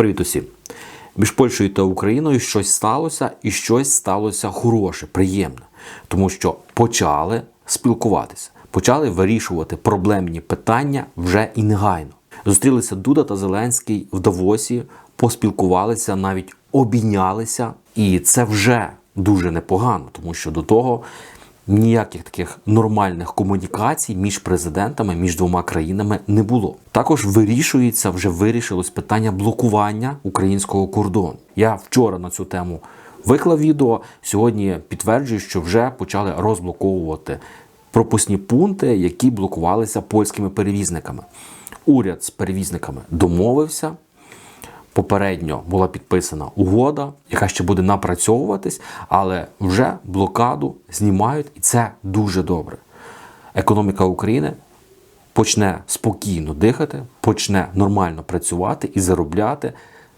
Привіт усім! Між Польщею та Україною щось сталося, і щось сталося хороше, приємне, тому що почали спілкуватися, почали вирішувати проблемні питання вже і негайно. Зустрілися Дуда та Зеленський в Давосі, поспілкувалися, навіть обійнялися, і це вже дуже непогано, тому що до того ніяких таких нормальних комунікацій між президентами, між двома країнами не було. Також вирішується, вже вирішилось питання блокування українського кордону. Я вчора на цю тему виклав відео. Сьогодні підтверджую, що вже почали розблоковувати пропускні пункти, які блокувалися польськими перевізниками. Уряд з перевізниками домовився. Попередньо була підписана угода, яка ще буде напрацьовуватись, але вже блокаду знімають, і це дуже добре. Економіка України почне спокійно дихати, почне нормально працювати і заробляти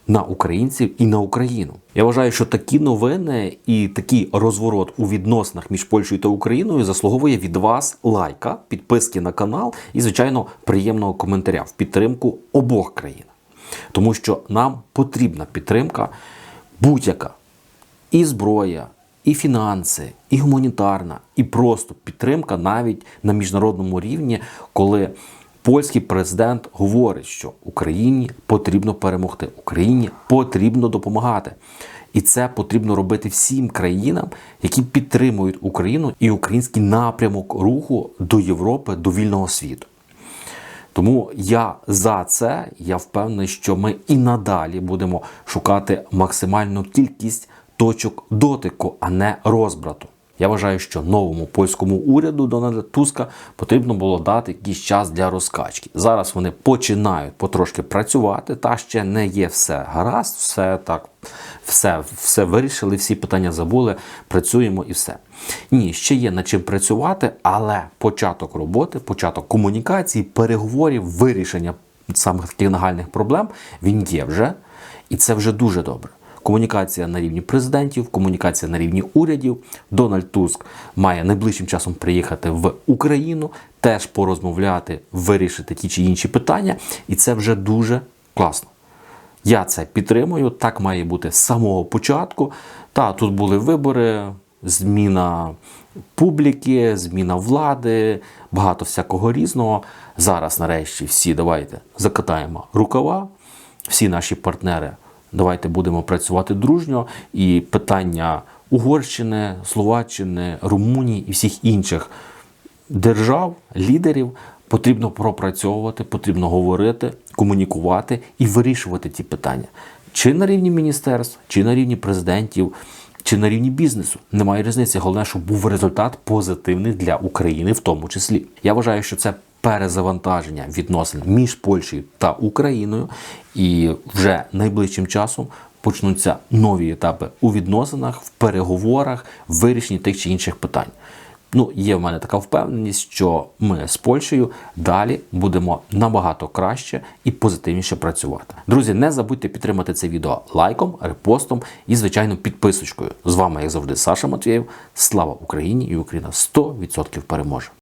на українців і на Україну. Я вважаю, що такі новини і такий розворот у відносинах між Польщею та Україною заслуговує від вас лайка, підписки на канал і, звичайно, приємного коментаря в підтримку обох країн. Тому що нам потрібна підтримка будь-яка і зброя, і фінанси, і гуманітарна, і просто підтримка навіть на міжнародному рівні, коли польський президент говорить, що Україні потрібно перемогти, Україні потрібно допомагати. І це потрібно робити всім країнам, які підтримують Україну і український напрямок руху до Європи, до вільного світу. Тому я за це. Я впевнений, що ми і надалі будемо шукати максимальну кількість точок дотику, а не розбрату. Я вважаю, що новому польському уряду Дональда Туска потрібно було дати якийсь час для розкачки. Зараз вони починають потрошки працювати, та ще не є все гаразд, все так, все, все вирішили, всі питання забули, працюємо і все. Ні, ще є над чим працювати, але початок роботи, початок комунікації, переговорів, вирішення самих таких нагальних проблем він є вже, і це вже дуже добре. Комунікація на рівні президентів, комунікація на рівні урядів. Дональд Туск має найближчим часом приїхати в Україну, теж порозмовляти, вирішити ті чи інші питання, і це вже дуже класно. Я це підтримую, так має бути з самого початку. Та тут були вибори, зміна публіки, зміна влади, багато всякого різного. Зараз, нарешті, всі давайте закатаємо рукава, всі наші партнери. Давайте будемо працювати дружньо і питання Угорщини, Словаччини, Румунії і всіх інших держав, лідерів потрібно пропрацьовувати, потрібно говорити, комунікувати і вирішувати ті питання. Чи на рівні міністерств, чи на рівні президентів, чи на рівні бізнесу. Немає різниці. Головне, щоб був результат позитивний для України, в тому числі. Я вважаю, що це перезавантаження відносин між Польщею та Україною, і вже найближчим часом почнуться нові етапи у відносинах, в переговорах, в вирішенні тих чи інших питань. Ну, є в мене така впевненість, що ми з Польщею далі будемо набагато краще і позитивніше працювати. Друзі, не забудьте підтримати це відео лайком, репостом і, звичайно, підписочкою. З вами, як завжди, Саша Матвєєв. Слава Україні і Україна 100% переможе!